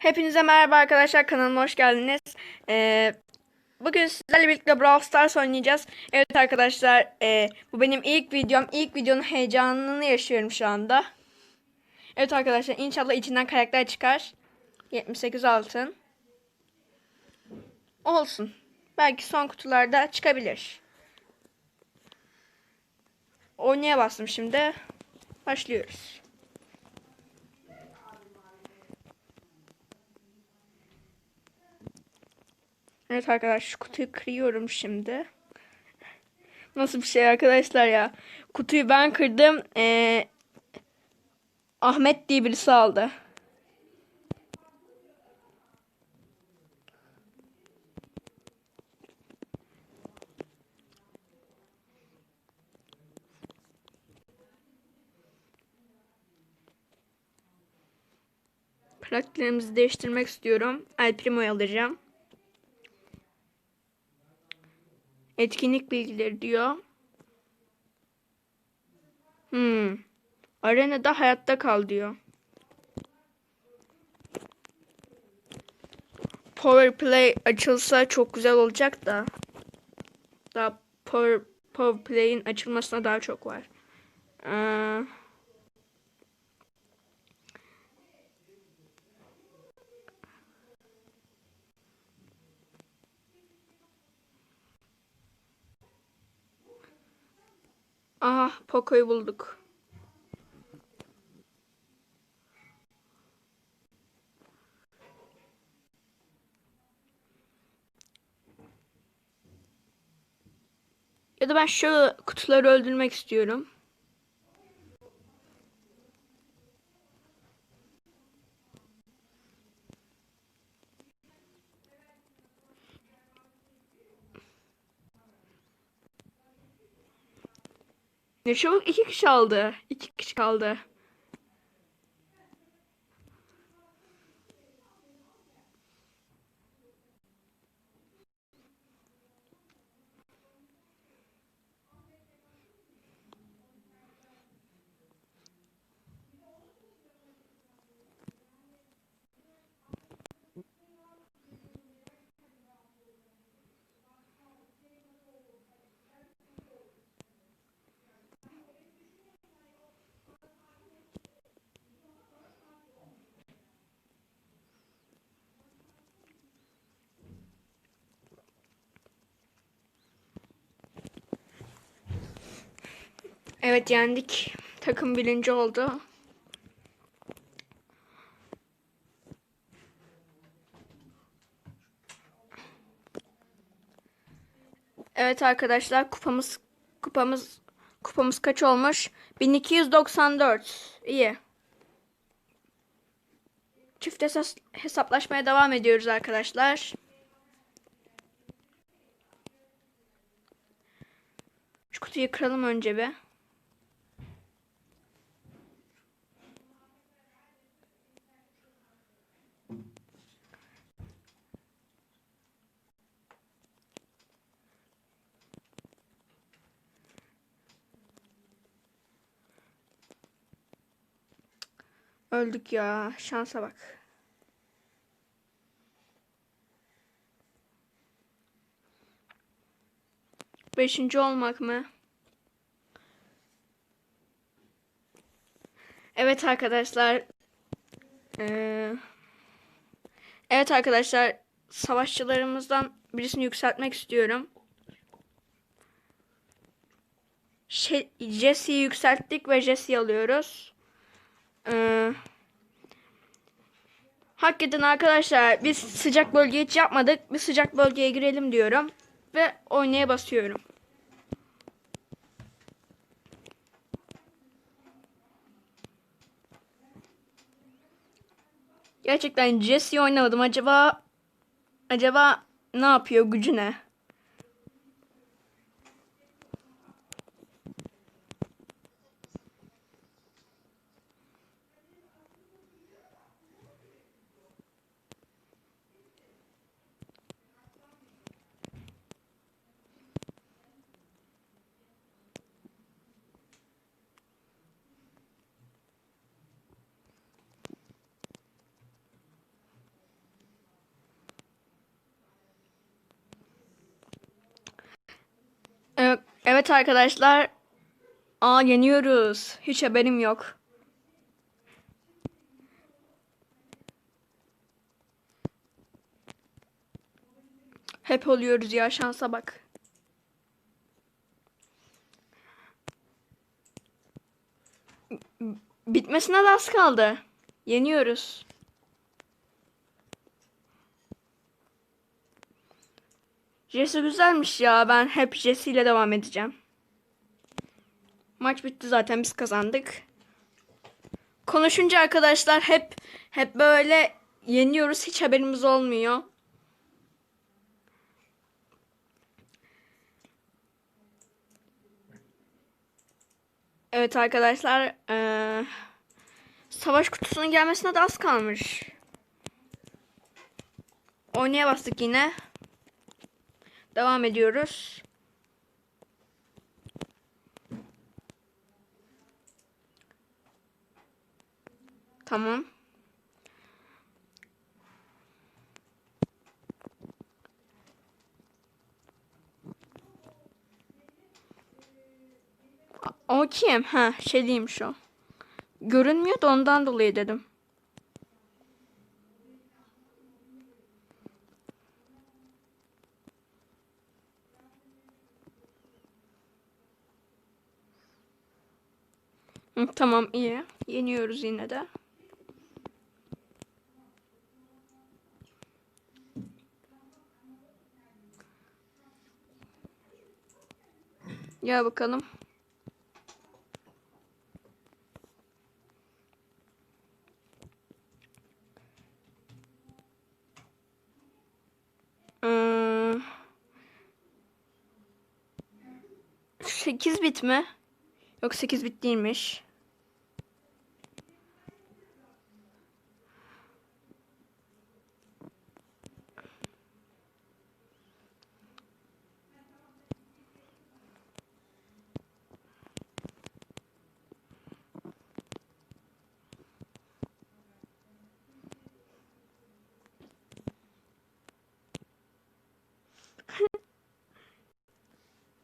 Hepinize merhaba arkadaşlar kanalıma hoş geldiniz. Ee, bugün sizlerle birlikte Brawl Stars oynayacağız. Evet arkadaşlar e, bu benim ilk videom. İlk videonun heyecanını yaşıyorum şu anda. Evet arkadaşlar inşallah içinden karakter çıkar. 78 altın. Olsun. Belki son kutularda çıkabilir. Oynaya bastım şimdi. Başlıyoruz. Evet arkadaşlar şu kutuyu kırıyorum şimdi. Nasıl bir şey arkadaşlar ya. Kutuyu ben kırdım. Ee, Ahmet diye birisi aldı. Karakterimizi değiştirmek istiyorum. El Primo'yu alacağım. Etkinlik bilgileri diyor. Hmm. Arenada hayatta kal diyor. Power Play açılsa çok güzel olacak da. Daha Power, Power Play'in açılmasına daha çok var. Ee, aha Poco'yu bulduk. Ya da ben şu kutuları öldürmek istiyorum. Ne çabuk iki kişi aldı. İki kişi kaldı. Evet yendik. Takım birinci oldu. Evet arkadaşlar kupamız kupamız kupamız kaç olmuş? 1294. İyi. Çift hesas- hesaplaşmaya devam ediyoruz arkadaşlar. Şu kutuyu kıralım önce bir. Öldük ya. Şansa bak. Beşinci olmak mı? Evet arkadaşlar. Ee, evet arkadaşlar. Savaşçılarımızdan birisini yükseltmek istiyorum. Şey, Jesse'yi yükselttik ve Jesse'yi alıyoruz. Ee, hakikaten arkadaşlar biz sıcak bölge hiç yapmadık. Bir sıcak bölgeye girelim diyorum. Ve oynaya basıyorum. Gerçekten Jesse oynamadım. Acaba acaba ne yapıyor gücü ne? Evet arkadaşlar. Aa yeniyoruz. Hiç haberim yok. Hep oluyoruz ya şansa bak. Bitmesine de az kaldı. Yeniyoruz. Jesse güzelmiş ya. Ben hep Jesse ile devam edeceğim. Maç bitti zaten biz kazandık. Konuşunca arkadaşlar hep hep böyle yeniyoruz. Hiç haberimiz olmuyor. Evet arkadaşlar eee, savaş kutusunun gelmesine de az kalmış. Oynaya bastık yine. Devam ediyoruz. Tamam. O kim? Ha, şey değilmiş o. Görünmüyor da ondan dolayı dedim. Tamam iyi. Yeniyoruz yine de. Gel bakalım. Ee, 8 bit mi? Yok 8 bit değilmiş.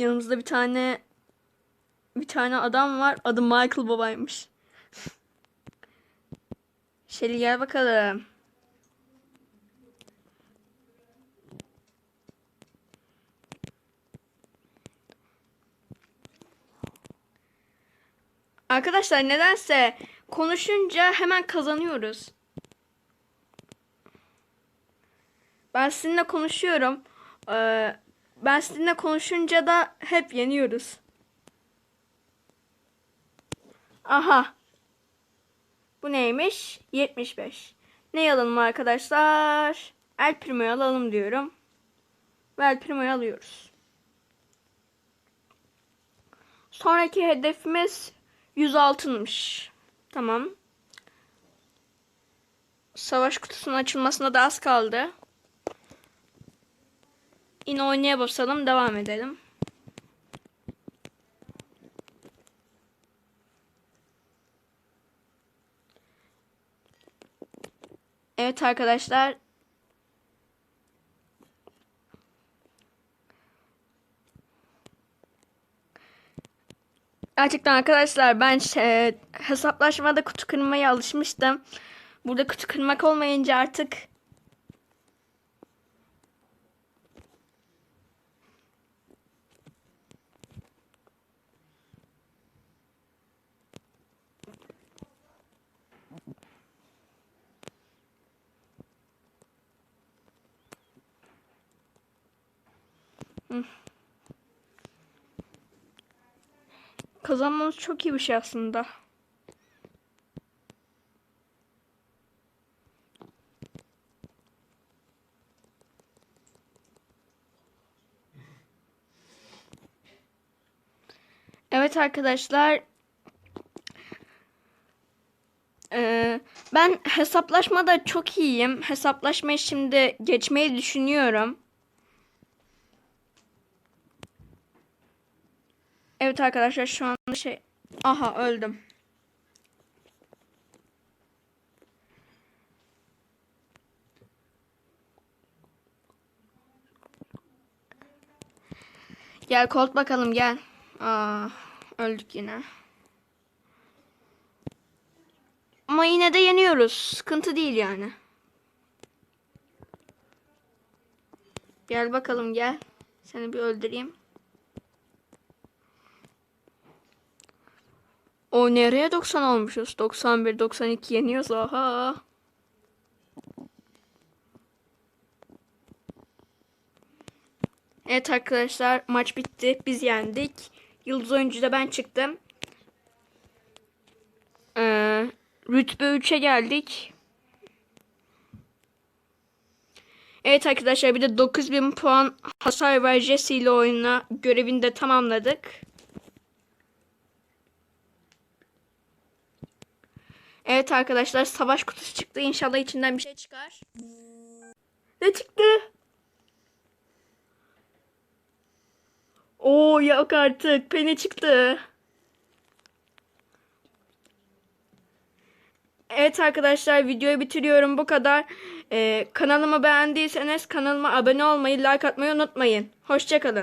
Yanımızda bir tane bir tane adam var. Adı Michael Baba'ymış. Şeli gel bakalım. Arkadaşlar nedense konuşunca hemen kazanıyoruz. Ben sizinle konuşuyorum. Ee, ben sizinle konuşunca da hep yeniyoruz. Aha. Bu neymiş? 75. Ne alalım arkadaşlar? El Primo'yu alalım diyorum. Ve El Primo'yu alıyoruz. Sonraki hedefimiz 106'mış. Tamam. Savaş kutusunun açılmasına da az kaldı. Yine oynaya basalım. Devam edelim. Evet arkadaşlar. Gerçekten arkadaşlar ben şey, hesaplaşmada kutu kırmaya alışmıştım. Burada kutu kırmak olmayınca artık kazanmamız çok iyi bir şey aslında. Evet arkadaşlar. Ee, ben hesaplaşmada çok iyiyim. Hesaplaşmayı şimdi geçmeyi düşünüyorum. Arkadaşlar şu anda şey... Aha öldüm. Gel Colt bakalım gel. Aa, öldük yine. Ama yine de yeniyoruz. Sıkıntı değil yani. Gel bakalım gel. Seni bir öldüreyim. O nereye 90 olmuşuz? 91, 92 yeniyoruz. Aha. Evet arkadaşlar maç bitti. Biz yendik. Yıldız oyuncu da ben çıktım. Ee, rütbe 3'e geldik. Evet arkadaşlar bir de 9000 puan hasar ver Jesse ile oyuna görevini de tamamladık. Evet arkadaşlar savaş kutusu çıktı. İnşallah içinden bir şey çıkar. Ne çıktı? Oo yok artık. Pene çıktı. Evet arkadaşlar videoyu bitiriyorum bu kadar. Ee, kanalımı beğendiyseniz kanalıma abone olmayı, like atmayı unutmayın. Hoşçakalın.